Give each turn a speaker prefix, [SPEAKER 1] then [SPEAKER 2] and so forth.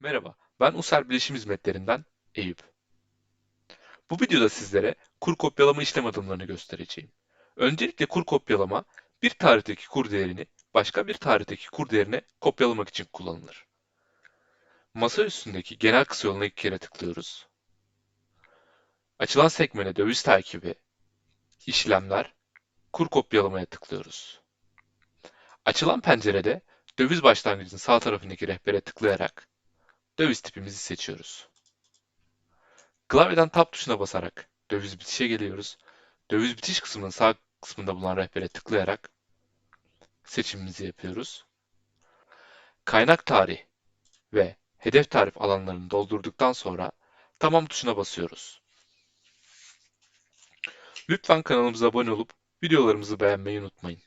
[SPEAKER 1] Merhaba, ben User Bilişim Hizmetlerinden Eyüp. Bu videoda sizlere kur kopyalama işlem adımlarını göstereceğim. Öncelikle kur kopyalama, bir tarihteki kur değerini başka bir tarihteki kur değerine kopyalamak için kullanılır. Masa üstündeki genel kısa yoluna iki kere tıklıyoruz. Açılan sekmene döviz takibi, işlemler, kur kopyalamaya tıklıyoruz. Açılan pencerede döviz başlangıcının sağ tarafındaki rehbere tıklayarak döviz tipimizi seçiyoruz. Klavyeden Tab tuşuna basarak döviz bitişe geliyoruz. Döviz bitiş kısmının sağ kısmında bulunan rehbere tıklayarak seçimimizi yapıyoruz. Kaynak tarih ve hedef tarif alanlarını doldurduktan sonra Tamam tuşuna basıyoruz. Lütfen kanalımıza abone olup videolarımızı beğenmeyi unutmayın.